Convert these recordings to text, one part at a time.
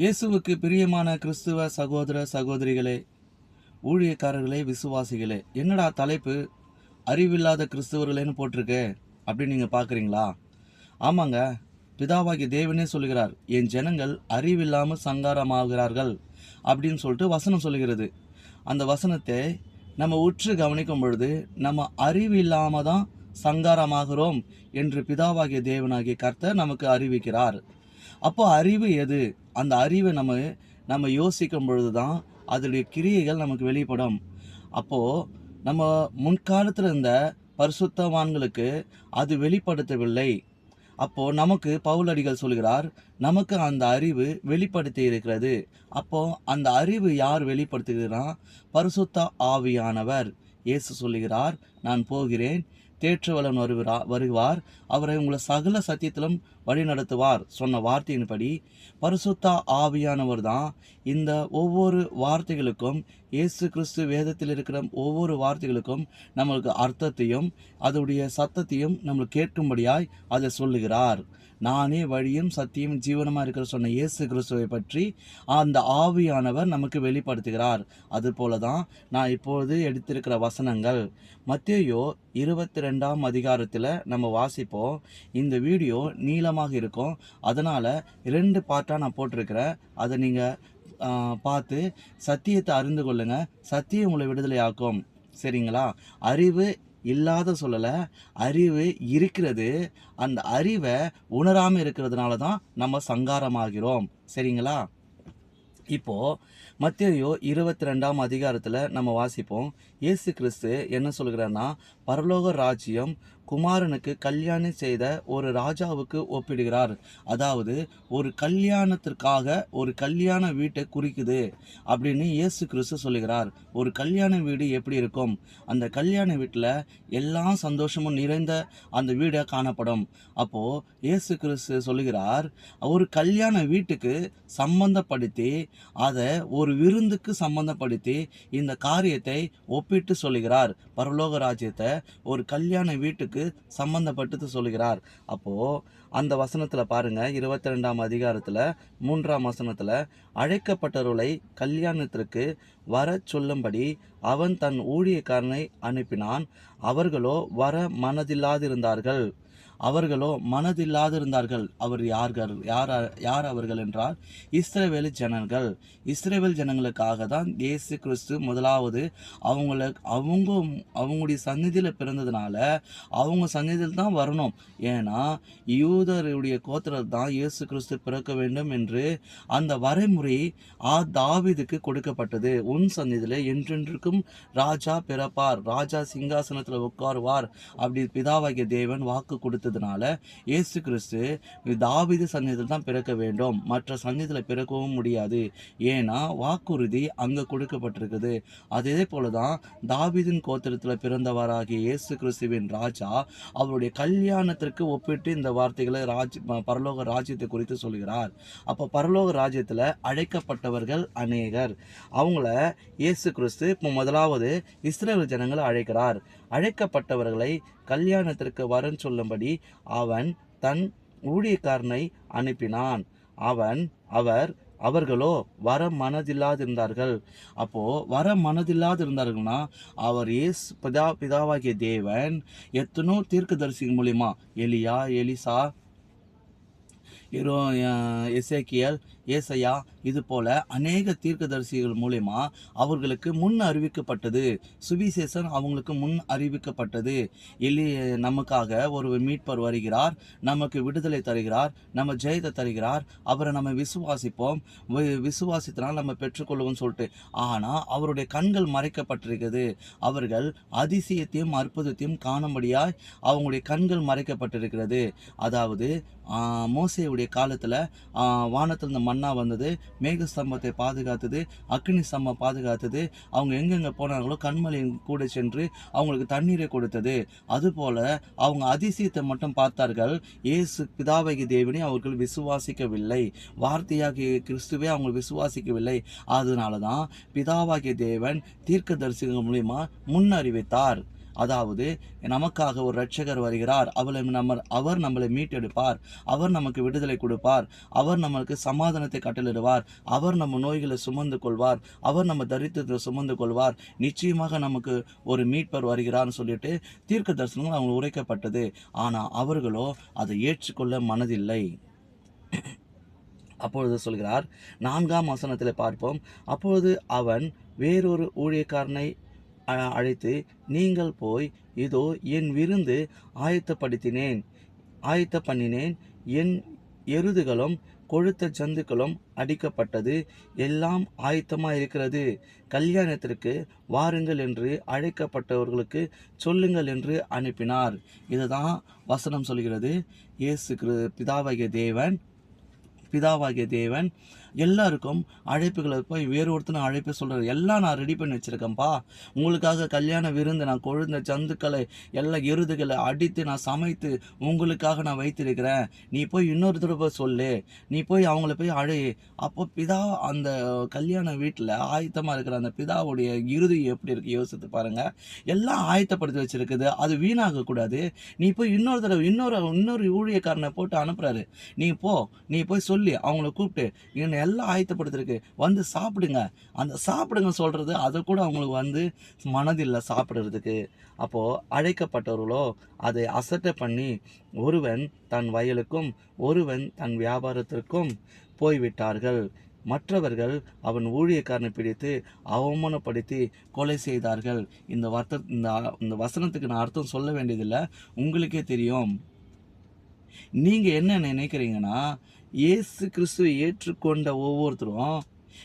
இயேசுவுக்கு பிரியமான கிறிஸ்துவ சகோதர சகோதரிகளே ஊழியக்காரர்களே விசுவாசிகளே என்னடா தலைப்பு? அறிவில்லாத கிறிஸ்துவர்களேன்னு போட்டிருக்கு அப்படின்னு நீங்கள் பார்க்குறீங்களா ஆமாங்க பிதாவாகிய தேவனே சொல்லுகிறார் என் ஜனங்கள் அறிவில்லாமல் சங்காரமாகிறார்கள் அப்படின்னு சொல்லிட்டு வசனம் சொல்கிறது அந்த வசனத்தை நம்ம உற்று கவனிக்கும் பொழுது நம்ம அறிவில்லாமல் தான் சங்காரமாகிறோம் என்று பிதாவாகிய தேவனாகிய கர்த்தர் நமக்கு அறிவிக்கிறார். அப்போ அறிவு எது? அந்த அறிவை நம்ம நம்ம யோசிக்கும் பொழுது தான் அதனுடைய கிரியைகள் நமக்கு வெளிப்படும். அப்போது நம்ம முன்காலத்தில் இருந்த பரிசுத்தவான்களுக்கு அது வெளிப்படுத்தவில்லை. அப்போது நமக்கு பவுலடிகள் சொல்கிறார் நமக்கு அந்த அறிவு வெளிப்படுத்தி இருக்கிறது. அப்போது அந்த அறிவு யார் வெளிப்படுத்துகிறா பரிசுத்த ஆவியானவர். இயேசு சொல்லுகிறார் நான் போகிறேன் தேற்றவளன் வருகிறா வருவார். அவரை உங்களை சகல சத்தியத்திலும் வழி நடத்துவார் சொன்ன வார்த்தையின்படி பரிசுத்தா ஆவியானவர் தான் இந்த ஒவ்வொரு வார்த்தைகளுக்கும் இயேசு கிறிஸ்து வேதத்தில் இருக்கிற ஒவ்வொரு வார்த்தைகளுக்கும் நம்மளுக்கு அர்த்தத்தையும் அதோடைய சத்தத்தையும் நம்மளுக்கு கேட்கும்படியாய் அதை சொல்லுகிறார். நானே வழியும் சத்தியம் ஜீவனமாக இருக்கிற சொன்ன இயேசு கிறிஸ்துவை பற்றி அந்த ஆவியானவர் நமக்கு வெளிப்படுத்துகிறார். அதுபோல தான் நான் இப்பொழுது எடுத்திருக்கிற வசனங்கள். மத்தியோ இருபத்தி ரெண்டாம் அதிகாரத்தில் நம்ம வாசிப்போம். இந்த வீடியோ நீளமாக இருக்கும். அதனால் ரெண்டு பார்ட்டாக நான் போட்டிருக்கிறேன். அதை நீங்கள் பார்த்து சத்தியத்தை அறிந்து கொள்ளுங்க. சத்தியம் உங்களை விடுதலையாக்கும். சரிங்களா? அறிவு இல்லாத சொல்லலை. அறிவு இருக்கிறது. அந்த அறிவை உணராமல் இருக்கிறதுனால தான் நம்ம சங்காரமாகிறோம். சரிங்களா? இப்போது மத்தியோ இருபத்தி ரெண்டாம் அதிகாரத்தில் நம்ம வாசிப்போம். இயேசு கிறிஸ்து என்ன சொல்கிறார்னா பரலோக ராஜ்யம் குமாரனுக்கு கல்யாணம் செய்த ஒரு ராஜாவுக்கு ஒப்பிடுகிறார். அதாவது ஒரு கல்யாணத்திற்காக ஒரு கல்யாண வீட்டை குறிக்குது அப்படின்னு இயேசு கிறிஸ்து சொல்லுகிறார். ஒரு கல்யாண வீடு எப்படி இருக்கும்? அந்த கல்யாண வீட்டில் எல்லா சந்தோஷமும் நிறைந்த அந்த வீடை காணப்படும். அப்போது இயேசு கிறிஸ்து சொல்லுகிறார் ஒரு கல்யாண வீட்டுக்கு சம்பந்தப்படுத்தி அதை ஒரு விருந்துக்கு சம்பந்தப்படுத்தி இந்த காரியத்தை ஒப்பிட்டு சொல்லுகிறார். பரலோக ராஜ்யத்தை ஒரு கல்யாண வீட்டுக்கு சம்பந்தப்பட்டு சொல்கிறார் அப்போது அந்த வசனத்தில் பாருங்க இருபத்தி ரெண்டாம் அதிகாரத்தில் மூன்றாம் வசனத்தில் அழைக்கப்பட்டவர்களை கல்யாணத்திற்கு வர சொல்லும்படி அவன் தன் ஊழியக்காரனை அனுப்பினான். அவர்களோ வர மனதில்லாதிருந்தார்கள். அவர்களோ மனதில்லாதிருந்தார்கள். அவர் யார்கள்? யார் யார் அவர்கள் என்றால் இஸ்ரேவேல் ஜனங்கள். இஸ்ரேவேல் ஜனங்களுக்காக தான் இயேசு கிறிஸ்து முதலாவது அவங்கள அவங்க அவங்களுடைய சந்நிதியில் பிறந்ததுனால அவங்க சந்நிதியில் தான் வரணும். ஏன்னா யூதருடைய கோத்திரர் தான் இயேசு கிறிஸ்து பிறக்க வேண்டும் என்று அந்த வரைமுறை ஆ தாவிதுக்கு கொடுக்கப்பட்டது. உன் சந்நிதியில் என்றென்றுக்கும் ராஜா பிறப்பார். ராஜா சிங்காசனத்தில் உட்காருவார். அப்படி பிதாவாகிய தேவன் வாக்கு கொடுத்ததுனால இயேசு கிறிஸ்து தாவீது சந்நிதியில் தான் பிறக்க வேண்டும். மற்ற சந்நிதியில் பிறக்கவும் முடியாது. ஏன்னா வாக்குறுதி அங்கே கொடுக்கப்பட்டிருக்குது. அதே போல தான் தாவிதின் கோத்திரத்தில் பிறந்தவராகிய இயேசு கிறிஸ்துவின் ராஜா அவருடைய கல்யாணத்திற்கு ஒப்பிட்டு இந்த வார்த்தைகளை ராஜ் பரலோக ராஜ்யத்தை குறித்து சொல்கிறார். அப்போ பரலோக ராஜ்யத்தில் அழைக்கப்பட்டவர்கள் அநேகர். அவங்கள இயேசு கிறிஸ்து இப்போ முதலாவது இஸ்ரேல் ஜனங்களை அழைக்கிறார். அழைக்கப்பட்டவர்களை கல்யாணத்திற்கு வரன் சொல்லும்படி அவன் தன் ஊழியக்காரனை அனுப்பினான். அவன் அவர் அவர்களோ வர மனதில்லாதிருந்தார்கள். அப்போ வர மனதில்லாதிருந்தார்கள்னா அவர் ஏஸ் பிதா பிதாவாகிய தேவன் எத்தனோ தீர்க்கதரிசி மூலியமா எலியா எலிசா இரோ எசேக்கியல் ஏசையா இது போல அநேக தீர்க்கதரிசிகள் மூலயமா அவர்களுக்கு முன் அறிவிக்கப்பட்டது. சுவிசேஷன் அவங்களுக்கு முன் அறிவிக்கப்பட்டது. எலி நமக்காக ஒரு மீட்பர் வருகிறார். நமக்கு விடுதலை தருகிறார். நம்ம ஜெயத்தை தருகிறார். அவரை நம்ம விசுவாசிப்போம். விசுவாசித்தனால் நம்ம பெற்றுக்கொள்வோம்னு சொல்லிட்டு. ஆனால் அவருடைய கண்கள் மறைக்கப்பட்டிருக்கிறது. அவர்கள் அதிசயத்தையும் அற்புதத்தையும் காணும்படியாய் அவங்களுடைய கண்கள் மறைக்கப்பட்டிருக்கிறது. அதாவது மோசையுடைய காலத்தில் வானத்திலிருந்து மண்ணா வந்தது மேக ஸ்தம்பத்தை பாதுகாத்தது அக்னி ஸ்தம்பம் பாதுகாத்தது. அவங்க எங்கெங்கே போனாங்களோ கண்மலையின் கூட சென்று அவங்களுக்கு தண்ணீரை கொடுத்தது. அதுபோல அவங்க அதிசயத்தை மட்டும் பார்த்தார்கள். இயேசு பிதாவகி தேவனை அவர்கள் விசுவாசிக்கவில்லை. வார்த்தையாகிய கிறிஸ்துவே அவங்க விசுவாசிக்கவில்லை. அதனால தான் பிதாவாகிய தேவன் தீர்க்கதரிசிகள் மூலிமா முன்னறிவித்தார். அறிவித்தார் அதாவது நமக்காக ஒரு ரட்சகர் வருகிறார். அவளை நம்ம அவர் நம்மளை மீட்டெடுப்பார். அவர் நமக்கு விடுதலை கொடுப்பார். அவர் நம்மளுக்கு சமாதானத்தை கட்டளிடுவார் அவர் நம்ம நோய்களை சுமந்து கொள்வார். அவர் நம்ம தரித்திரத்தை சுமந்து கொள்வார். நிச்சயமாக நமக்கு ஒரு மீட்பர் வருகிறார்னு சொல்லிட்டு தீர்க்க தரிசனங்கள் அவங்க உரைக்கப்பட்டது. ஆனால் அவர்களோ அதை ஏற்றுக்கொள்ள மனதில்லை. அப்பொழுது சொல்கிறார் நான்காம் வசனத்தில் பார்ப்போம். அப்பொழுது அவன் வேறொரு ஊழியக்காரனை அழைத்து நீங்கள் போய் இதோ என் விருந்து ஆயத்தப்படுத்தினேன் ஆயத்த பண்ணினேன் என் எருதுகளும் கொழுத்த ஜந்துக்களும் அடிக்கப்பட்டது. எல்லாம் ஆயத்தமாக இருக்கிறது கல்யாணத்திற்கு வாருங்கள் என்று அழைக்கப்பட்டவர்களுக்கு சொல்லுங்கள் என்று அனுப்பினார். இதுதான் வசனம் சொல்கிறது. இயேசு கிரு பிதாவாகிய தேவன் பிதாவாகிய தேவன் எல்லாருக்கும் அழைப்புகளை போய் வேறு ஒருத்தனை அழைப்பு சொல்கிறார் எல்லாம் நான் ரெடி பண்ணி வச்சுருக்கேன்ப்பா. உங்களுக்காக கல்யாண விருந்து நான் கொழுந்த சந்துக்களை எல்லா எருதுகளை அடித்து நான் சமைத்து உங்களுக்காக நான் வைத்திருக்கிறேன். நீ போய் இன்னொரு தடவை சொல்லு. நீ போய் அவங்கள போய் அழை. அப்போ பிதா அந்த கல்யாண வீட்டில் ஆயத்தமாக இருக்கிற அந்த பிதாவுடைய இறுதி எப்படி இருக்குது யோசித்து பாருங்கள் எல்லாம் ஆயத்தப்படுத்தி வச்சுருக்குது. அது வீணாகக்கூடாது. நீ போய் இன்னொரு தடவை இன்னொரு இன்னொரு ஊழியக்காரனை போட்டு அனுப்புகிறாரு நீ போ. நீ போய் சொல்லி. அவங்கள கூப்பிட்டு எல்லாம் ஆயத்தப்படுத்திருக்கு. வந்து சாப்பிடுங்க. அந்த சாப்பிடுங்க சொல்கிறது அதை கூட அவங்களுக்கு வந்து மனதில்லை சாப்பிடுறதுக்கு. அப்போது அழைக்கப்பட்டவர்களோ அதை அசட்டை பண்ணி ஒருவன் தன் வயலுக்கும் ஒருவன் தன் வியாபாரத்திற்கும் போய்விட்டார்கள். மற்றவர்கள் அவன் ஊழியக்காரனை பிடித்து அவமானப்படுத்தி கொலை செய்தார்கள். இந்த வர்த்த இந்த இந்த வசனத்துக்கு நான் அர்த்தம் சொல்ல வேண்டியதில்லை. உங்களுக்கே தெரியும். நீங்கள் என்ன நினைக்கிறீங்கன்னா இயேசு கிறிஸ்துவை ஏற்றுக்கொண்ட ஒவ்வொருத்தரும்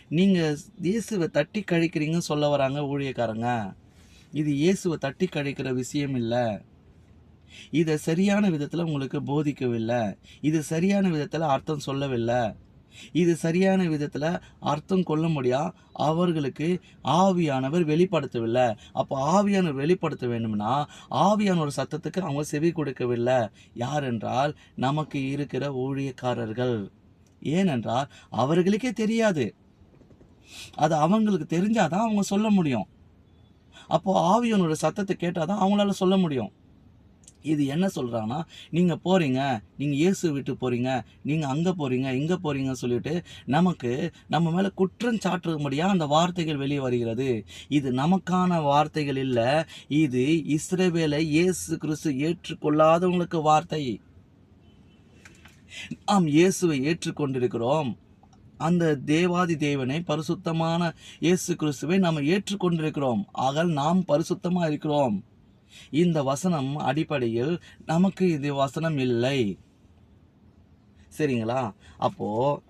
நீங்கள் இயேசுவை தட்டி கழிக்கிறீங்கன்னு சொல்ல வராங்க ஊழியக்காரங்க. இது இயேசுவை தட்டி கழிக்கிற விஷயம் இல்லை. இதை சரியான விதத்தில் உங்களுக்கு போதிக்கவில்லை. இது சரியான விதத்தில் அர்த்தம் சொல்லவில்லை. இது சரியான விதத்தில் அர்த்தம் கொள்ள முடியா அவர்களுக்கு ஆவியானவர் வெளிப்படுத்தவில்லை. அப்போ ஆவியானவர் வெளிப்படுத்த வேண்டும்னா ஆவியானவர் சத்தத்துக்கு அவங்க செவி கொடுக்கவில்லை. யார் என்றால் நமக்கு இருக்கிற ஊழியக்காரர்கள். ஏனென்றால் அவர்களுக்கே தெரியாது. அது அவங்களுக்கு தெரிஞ்சாதான் அவங்க சொல்ல முடியும். அப்போது ஆவியானோட சத்தத்தை கேட்டால் தான் அவங்களால சொல்ல முடியும். இது என்ன சொல்கிறாங்கன்னா நீங்கள் போகிறீங்க நீங்கள் இயேசு விட்டு போகிறீங்க நீங்கள் அங்கே போகிறீங்க இங்கே போகிறீங்கன்னு சொல்லிட்டு நமக்கு நம்ம மேலே குற்றம் சாட்டும்படியா அந்த வார்த்தைகள் வெளியே வருகிறது. இது நமக்கான வார்த்தைகள் இல்லை. இது இஸ்ரேவேலை இயேசு கிறிஸ்து ஏற்றுக்கொள்ளாதவங்களுக்கு வார்த்தை. நாம் இயேசுவை ஏற்றுக்கொண்டிருக்கிறோம். அந்த தேவாதி தேவனை பரிசுத்தமான இயேசு கிறிஸ்துவை நாம் ஏற்றுக்கொண்டிருக்கிறோம். ஆக நாம் பரிசுத்தமாக இருக்கிறோம். இந்த வசனம் அடிப்படையில் நமக்கு இது வசனம் இல்லை. சரிங்களா? அப்போ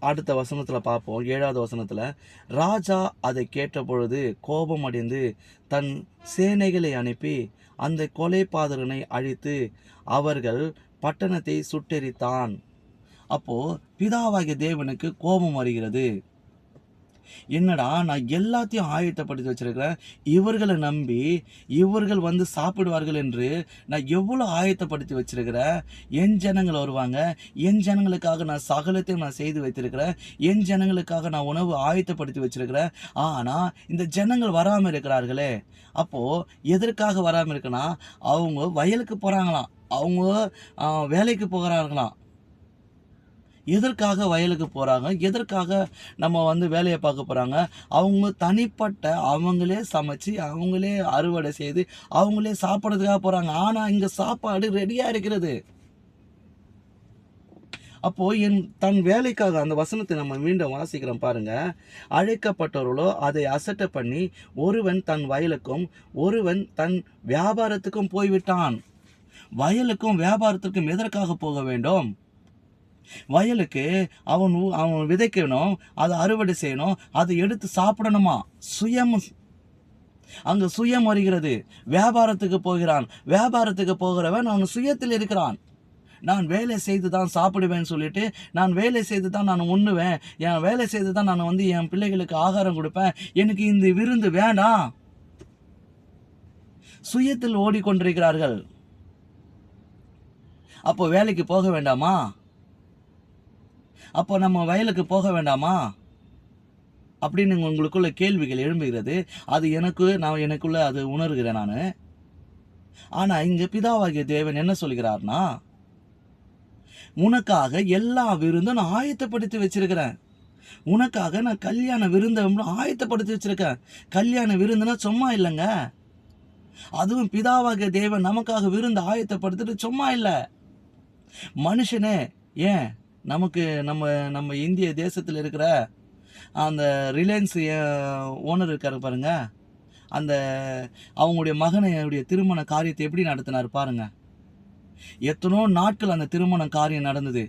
அடுத்த வசனத்தில் பார்ப்போம். ஏழாவது வசனத்தில் ராஜா அதை கேட்ட பொழுது கோபம் அடைந்து தன் சேனைகளை அனுப்பி அந்த கொலைபாதகனை அழித்து அவர்கள் பட்டணத்தை சுட்டெரித்தான். அப்போ பிதாவாகிய தேவனுக்கு கோபம் வருகிறது. என்னடா நான் எல்லாத்தையும் ஆயத்தப்படுத்தி வச்சிருக்கிறேன். இவர்களை நம்பி இவர்கள் வந்து சாப்பிடுவார்கள் என்று நான் எவ்வளோ ஆயத்தப்படுத்தி வச்சிருக்கிறேன். என் ஜனங்கள் வருவாங்க. என் ஜனங்களுக்காக நான் சகலத்தையும் நான் செய்து வைத்திருக்கிறேன். என் ஜனங்களுக்காக நான் உணவு ஆயத்தப்படுத்தி வச்சிருக்கிறேன். ஆனால் இந்த ஜனங்கள் வராமல் இருக்கிறார்களே. அப்போது எதற்காக வராமல் இருக்குன்னா அவங்க வயலுக்கு போகிறாங்களாம் அவங்க வேலைக்கு போகிறார்களாம். எதற்காக வயலுக்கு போகிறாங்க எதற்காக நம்ம வந்து வேலையை பார்க்க போகிறாங்க அவங்க தனிப்பட்ட அவங்களே சமைச்சு அவங்களே அறுவடை செய்து அவங்களே சாப்பிட்றதுக்காக போகிறாங்க ஆனால் இங்கே சாப்பாடு ரெடியாக இருக்கிறது. அப்போ என் தன் வேலைக்காக அந்த வசனத்தை நம்ம மீண்டும் வாசிக்கிறோம் பாருங்க. அழைக்கப்பட்டவர்களோ அதை அசட்டை பண்ணி ஒருவன் தன் வயலுக்கும் ஒருவன் தன் வியாபாரத்துக்கும் போய்விட்டான். வயலுக்கும் வியாபாரத்திற்கும் எதற்காக போக வேண்டும்? வயலுக்கு அவன் அவன் விதைக்கணும் அதை அறுவடை செய்யணும் அதை எடுத்து சாப்பிடணுமா? சுயம். அங்கே சுயம் வருகிறது. வியாபாரத்துக்கு போகிறான். வியாபாரத்துக்கு போகிறவன் அவன் சுயத்தில் இருக்கிறான். நான் வேலை செய்து தான் சாப்பிடுவேன்னு சொல்லிட்டு நான் வேலை செய்து தான் நான் உண்ணுவேன். என் வேலை செய்து தான் நான் வந்து என் பிள்ளைகளுக்கு ஆகாரம் கொடுப்பேன். எனக்கு இந்த விருந்து வேண்டாம். சுயத்தில் ஓடிக்கொண்டிருக்கிறார்கள். அப்போ வேலைக்கு போக வேண்டாமா? அப்போ நம்ம வயலுக்கு போக வேண்டாமா? அப்படின்னு உங்களுக்குள்ள கேள்விகள் எழும்புகிறது. அது எனக்கு நான் எனக்குள்ள அது உணர்கிறேன் நான். ஆனா இங்க பிதாவாகிய தேவன் என்ன சொல்கிறார்னா உனக்காக எல்லா விருந்தும் நான் ஆயத்தப்படுத்தி வச்சிருக்கிறேன். உனக்காக நான் கல்யாண விருந்தை ஆயத்தப்படுத்தி வச்சிருக்கேன் கல்யாண விருந்துனா சும்மா இல்லைங்க. அதுவும் பிதாவாகிய தேவன் நமக்காக விருந்து ஆயத்தப்படுத்திட்டு சும்மா இல்லை. மனுஷனே ஏன் நமக்கு நம்ம நம்ம இந்திய தேசத்தில் இருக்கிற அந்த ரிலையன்ஸ் ஓனர் இருக்காரு பாருங்க. அந்த அவங்களுடைய மகனுடைய திருமண காரியத்தை எப்படி நடத்தினார் பாருங்க. எத்தனோ நாட்கள் அந்த திருமண காரியம் நடந்தது.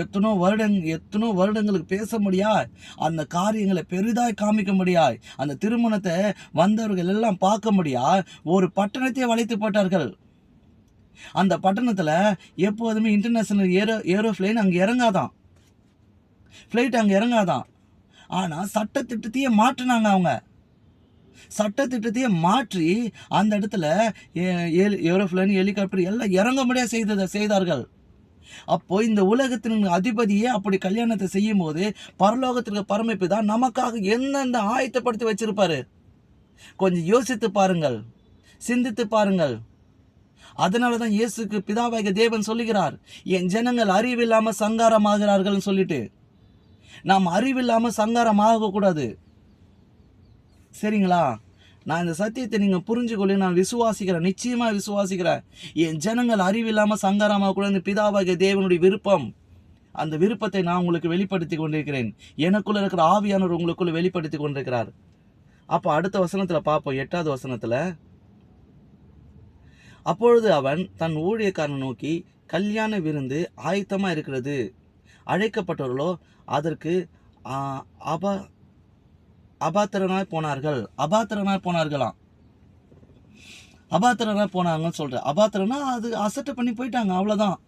எத்தனோ வருடங் எத்தனோ வருடங்களுக்கு பேச முடியாய் அந்த காரியங்களை பெரிதாய் காமிக்க முடியாய் அந்த திருமணத்தை வந்தவர்கள் எல்லாம் பார்க்க முடியா ஒரு பட்டணத்தையே வளைத்து போட்டார்கள். அந்த பட்டணத்தில் எப்போதுமே இன்டர்நேஷ்னல் ஏரோ ஏரோஃப்ளைன் அங்கே இறங்காதான். ஃப்ளைட் அங்கே இறங்காதான். ஆனால் சட்டத்திட்டத்தையே மாற்றினாங்க அவங்க. சட்டத்திட்டத்தையே மாற்றி அந்த இடத்துல ஏரோஃப்ளைன் ஹெலிகாப்டர் எல்லாம் இறங்க முடியாது செய்ததை செய்தார்கள். அப்போ இந்த உலகத்தின் அதிபதியே அப்படி கல்யாணத்தை செய்யும் போது பரலோகத்திற்கு பரமைப்பு தான் நமக்காக எந்தெந்த ஆயத்தப்படுத்தி வச்சிருப்பாரு? கொஞ்சம் யோசித்து பாருங்கள். சிந்தித்து பாருங்கள். அதனால தான் இயேசுக்கு பிதாவாக தேவன் சொல்லுகிறார் என் ஜனங்கள் அறிவில்லாமல் சங்காரமாகிறார்கள்னு சொல்லிட்டு. நாம் அறிவில்லாமல் சங்காரம் கூடாது சரிங்களா? நான் இந்த சத்தியத்தை நீங்கள் புரிஞ்சுக்கொள்ளி நான் விசுவாசிக்கிறேன் நிச்சயமாக விசுவாசிக்கிறேன். என் ஜனங்கள் அறிவில்லாமல் சங்காரமாக கூட இந்த பிதாவாகிய தேவனுடைய விருப்பம். அந்த விருப்பத்தை நான் உங்களுக்கு வெளிப்படுத்தி கொண்டிருக்கிறேன். எனக்குள்ள இருக்கிற ஆவியானவர் உங்களுக்குள்ள வெளிப்படுத்தி கொண்டிருக்கிறார். அப்போ அடுத்த வசனத்தில் பார்ப்போம் எட்டாவது வசனத்தில். அப்பொழுது அவன் தன் ஊழியக்காரனை நோக்கி கல்யாண விருந்து ஆயத்தமாக இருக்கிறது. அழைக்கப்பட்டவர்களோ அதற்கு அபா அப அபாத்திரனாய் போனார்கள். அபாத்திரனாய் போனார்களாம். அபாத்திரனா போனாங்கன்னு சொல்ற. அபாத்திரனா அது அசட்டை பண்ணி போயிட்டாங்க. அவ்வளோதான்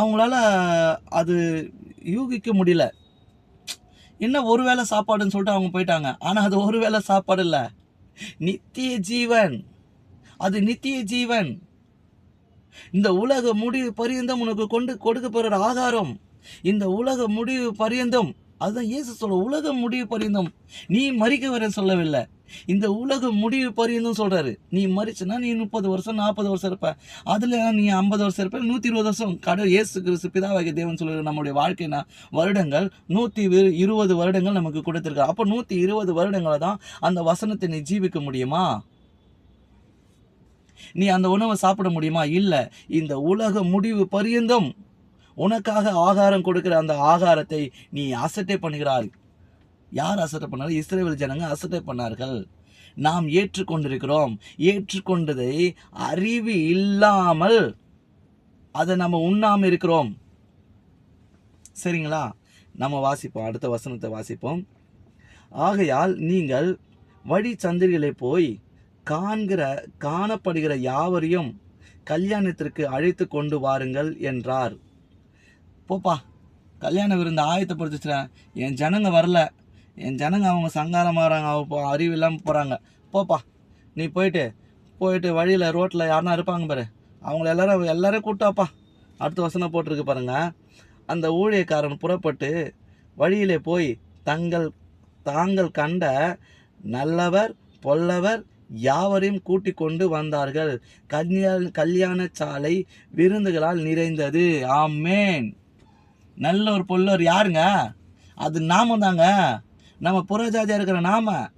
அவங்களால அது யூகிக்க முடியல. என்ன ஒரு வேளை சாப்பாடுன்னு சொல்லிட்டு அவங்க போயிட்டாங்க. ஆனால் அது ஒரு வேளை சாப்பாடு இல்லை. நித்திய ஜீவன். அது நித்திய ஜீவன். இந்த உலக முடிவு பரியந்தம் உனக்கு கொண்டு கொடுக்கப்படுற ஆகாரம். இந்த உலக முடிவு பரியந்தம் அதுதான் இயேசு சொல்ல உலக முடிவு பரியந்தம். நீ மறிக்க வர சொல்லவில்லை. இந்த உலக முடிவு பரியந்தம் சொல்றாரு. நீ மறிச்சுனா நீ முப்பது வருஷம் நாற்பது வருஷம் இருப்ப. அதுல நீ ஐம்பது வருஷம் இருப்ப நூத்தி இருபது வருஷம். கடவுள் இயேசு கிறிஸ்து பிதாவாகிய தேவன் சொல்லுற நம்முடைய வாழ்க்கைனா வருடங்கள் நூத்தி இருபது வருடங்கள் நமக்கு கொடுத்திருக்காரு. அப்போ நூத்தி இருபது வருடங்களை தான் அந்த வசனத்தை நீ ஜீவிக்க முடியுமா? நீ அந்த உணவை சாப்பிட முடியுமா? இல்லை. இந்த உலக முடிவு பரியந்தம். உனக்காக ஆகாரம் கொடுக்கிற அந்த ஆகாரத்தை நீ அசட்டை பண்ணுகிறாய். யார் அசட்டை பண்ணார் இஸ்ரேல் ஜனங்க அசட்டை பண்ணார்கள். நாம் ஏற்றுக்கொண்டிருக்கிறோம். ஏற்றுக்கொண்டதை அறிவு இல்லாமல் அதை நம்ம உண்ணாமல் இருக்கிறோம். சரிங்களா? நம்ம வாசிப்போம். அடுத்த வசனத்தை வாசிப்போம். ஆகையால் நீங்கள் வழி சந்திரிகளை போய் காண்கிற காணப்படுகிற யாவரையும் கல்யாணத்திற்கு அழைத்து கொண்டு வாருங்கள் என்றார். போப்பா கல்யாண விருந்து ஆயத்தப்படுத்திச்சிட்டேன் என் ஜனங்க வரல. என் ஜனங்க அவங்க சங்காரம் ஆகிறாங்க. அவங்க அறிவு இல்லாமல் போகிறாங்க போப்பா நீ போயிட்டு போயிட்டு வழியில் ரோட்டில் யாருனா இருப்பாங்க பாரு. அவங்கள எல்லாரும் எல்லாரையும் கூட்டாப்பா அடுத்த வசனம் போட்டிருக்கு பாருங்க. அந்த ஊழியக்காரன் புறப்பட்டு வழியிலே போய் தங்கள் தாங்கள் கண்ட நல்லவர் பொல்லவர் யாவரையும் கூட்டிக் கொண்டு வந்தார்கள். கல்யாண கல்யாண சாலை விருந்துகளால் நிறைந்தது. ஆமேன். நல்ல ஒரு பொல்லோர் யாருங்க? அது நாம தாங்க நம்ம புறஜாதியாக இருக்கிற நாம.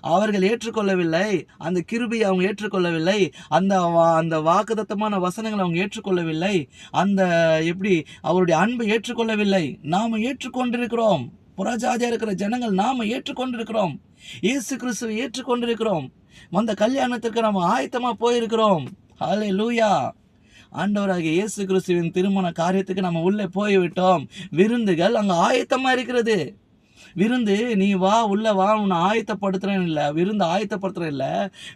அவர்கள் ஏற்றுக்கொள்ளவில்லை. அந்த கிருபியை அவங்க ஏற்றுக்கொள்ளவில்லை. அந்த வா- அந்த வாக்குதத்தமான வசனங்களை அவங்க ஏற்றுக்கொள்ளவில்லை. அந்த எப்படி அவருடைய அன்பை ஏற்றுக்கொள்ளவில்லை. நாம் ஏற்றுக்கொண்டிருக்கிறோம். புறஜாதியாக இருக்கிற ஜனங்கள் நாம் ஏற்றுக்கொண்டிருக்கிறோம். இயேசு கிறிஸ்துவை ஏற்றுக்கொண்டிருக்கிறோம். அந்த கல்யாணத்திற்கு நம்ம ஆயத்தமாக போயிருக்கிறோம். ஹலே லூயா ஆண்டவராகிய இயேசு கிறிஸ்துவின் திருமண காரியத்துக்கு நம்ம உள்ளே போய்விட்டோம். விருந்துகள் அங்கே ஆயத்தமாக இருக்கிறது. விருந்து நீ வா உள்ள வா உன்னை ஆயத்தப்படுத்துறேன் இல்லை விருந்து ஆயத்தப்படுத்துறேன் இல்லை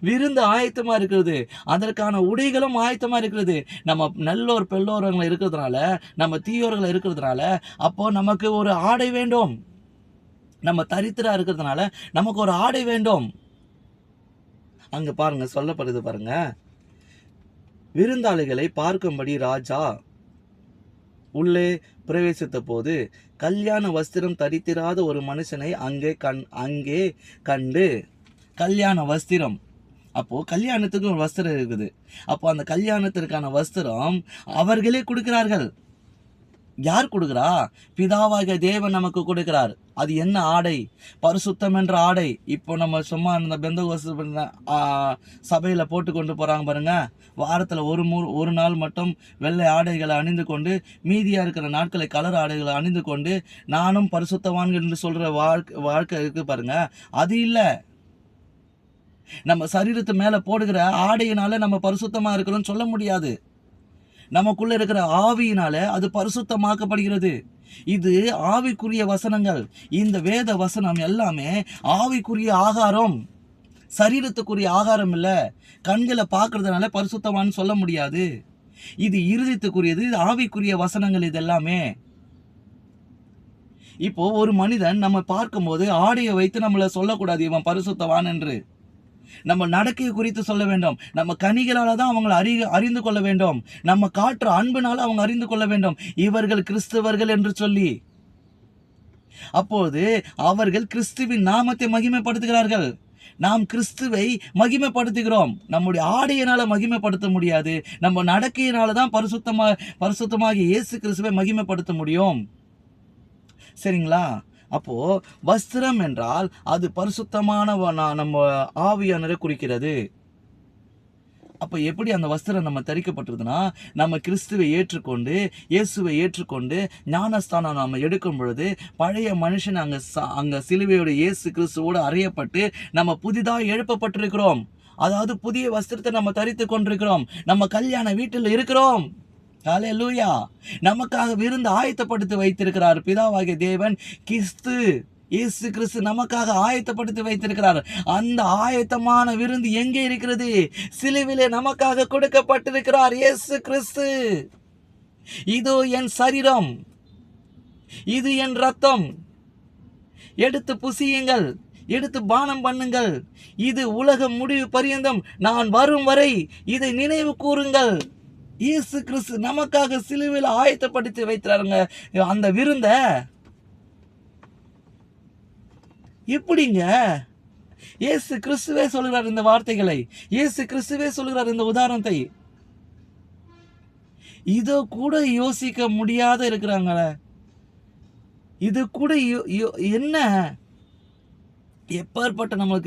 விருந்து ஆயத்தமாக இருக்கிறது. அதற்கான உடைகளும் ஆயத்தமாக இருக்கிறது. நம்ம நல்லோர் பெல்லோரங்களை இருக்கிறதுனால நம்ம தீயோர்களை இருக்கிறதுனால அப்போது நமக்கு ஒரு ஆடை வேண்டும். நம்ம தரித்திரா இருக்கிறதுனால நமக்கு ஒரு ஆடை வேண்டும். அங்க பாருங்க சொல்லப்படுது பாருங்க. விருந்தாளிகளை பார்க்கும்படி ராஜா உள்ளே பிரவேசித்த போது கல்யாண வஸ்திரம் தரித்திராத ஒரு மனுஷனை அங்கே கண் அங்கே கண்டு கல்யாண வஸ்திரம். அப்போது கல்யாணத்துக்கு ஒரு வஸ்திரம் இருக்குது. அப்போ அந்த கல்யாணத்திற்கான வஸ்திரம் அவர்களே கொடுக்கிறார்கள். யார் கொடுக்குறா? பிதாவாகிய தேவன் நமக்கு கொடுக்கிறார். அது என்ன ஆடை? பரிசுத்தம் என்ற ஆடை. இப்போ நம்ம சும்மா அந்த பெந்தகோச சபையில் போட்டு கொண்டு போகிறாங்க பாருங்க. வாரத்தில் ஒரு மூ ஒரு நாள் மட்டும் வெள்ளை ஆடைகளை அணிந்து கொண்டு மீதியாக இருக்கிற நாட்களை கலர் ஆடைகளை அணிந்து கொண்டு நானும் பரிசுத்தவான் என்று சொல்கிற வாழ்க்கை வாழ்க்கை இருக்குது பாருங்க. அது இல்லை. நம்ம சரீரத்து மேல போடுகிற ஆடையினால நம்ம பரிசுத்தமா இருக்கிறோம்னு சொல்ல முடியாது. நமக்குள்ள இருக்கிற ஆவியினால அது பரிசுத்தமாக்கப்படுகிறது. இது ஆவிக்குரிய வசனங்கள். இந்த வேத வசனம் எல்லாமே ஆவிக்குரிய ஆகாரம். சரீரத்துக்குரிய ஆகாரம் இல்லை. கண்களை பார்க்கறதுனால பரிசுத்தமானு சொல்ல முடியாது. இது இருதயத்துக்குரியது இது ஆவிக்குரிய வசனங்கள் இதெல்லாமே. இப்போ ஒரு மனிதன் நம்ம பார்க்கும்போது ஆடையை வைத்து நம்மளை சொல்லக்கூடாது இவன் பரிசுத்தவான் என்று. நம்ம நடக்கை குறித்து சொல்ல வேண்டும். நம்ம கனிகளால தான் அவங்களை அறி அறிந்து கொள்ள வேண்டும். நம்ம காற்று அன்பினால் அவங்க அறிந்து கொள்ள வேண்டும். இவர்கள் கிறிஸ்தவர்கள் என்று சொல்லி. அப்போது அவர்கள் கிறிஸ்துவின் நாமத்தை மகிமைப்படுத்துகிறார்கள். நாம் கிறிஸ்துவை மகிமைப்படுத்துகிறோம். நம்முடைய ஆடையினால மகிமைப்படுத்த முடியாது. நம்ம நடக்கையினால தான் பரிசுத்தமா பரிசுத்தமாக இயேசு கிறிஸ்துவை மகிமைப்படுத்த முடியும். சரிங்களா? அப்போ வஸ்திரம் என்றால் அது பரிசுத்தமான நம்ம ஆவியானரை குறிக்கிறது. அப்போ எப்படி அந்த வஸ்திரம் நம்ம தரிக்கப்பட்டிருதுன்னா நம்ம கிறிஸ்துவை ஏற்றுக்கொண்டு இயேசுவை ஏற்றுக்கொண்டு ஞானஸ்தானம் நாம் எடுக்கும் பொழுது பழைய மனுஷன் அங்கே ச- அங்கே சிலுவையோட இயேசு கிறிஸ்துவோடு அறையப்பட்டு நம்ம புதிதாக எழுப்பப்பட்டிருக்கிறோம். அதாவது புதிய வஸ்திரத்தை நம்ம தரித்து கொண்டிருக்கிறோம். நம்ம கல்யாண வீட்டில் இருக்கிறோம். ஹலெலூயா நமக்காக விருந்து ஆயத்தப்படுத்தி வைத்திருக்கிறார். பிதாவாகிய தேவன் கிறிஸ்து இயேசு கிறிஸ்து நமக்காக ஆயத்தப்படுத்தி வைத்திருக்கிறார். அந்த ஆயத்தமான விருந்து எங்கே இருக்கிறது? சிலுவிலே நமக்காக கொடுக்கப்பட்டிருக்கிறார் இயேசு கிறிஸ்து. இதோ என் சரீரம். இது என் ரத்தம். எடுத்து புசியுங்கள். எடுத்து பானம் பண்ணுங்கள். இது உலகம் முடிவு பரியந்தம். நான் வரும் வரை இதை நினைவு கூறுங்கள். இயேசு கிறிஸ்து நமக்காக சிலுவையில் ஆயத்தப்படுத்தி வைத்துறாருங்க அந்த விருந்த எப்படிங்க? இயேசு கிறிஸ்துவே சொல்கிறார் இந்த வார்த்தைகளை. இயேசு கிறிஸ்துவே சொல்கிறார் இந்த உதாரணத்தை. இதோ கூட யோசிக்க முடியாத இருக்கிறாங்களே. இது கூட யோ- யோ- என்ன? எப்பேற்பட்ட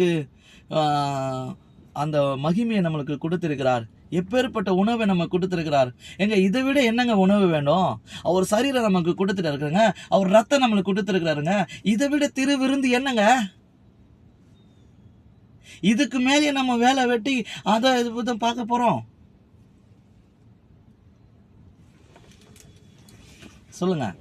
நம்மளுக்கு அந்த மகிமையை நம்மளுக்கு கொடுத்திருக்கிறார். எப்பேற்பட்ட உணவை நம்ம கொடுத்துருக்கிறார்? எங்க இதை விட என்னங்க உணவு வேண்டும் அவர் சரீரம் நமக்கு கொடுத்துட்டு இருக்கிறாங்க அவர் ரத்தம் நம்மளுக்கு கொடுத்துருக்கிறாருங்க. இதை விட திரு விருந்து என்னங்க? இதுக்கு மேலே நம்ம வேலை வெட்டி அதை இதை பார்க்க போகிறோம் சொல்லுங்கள்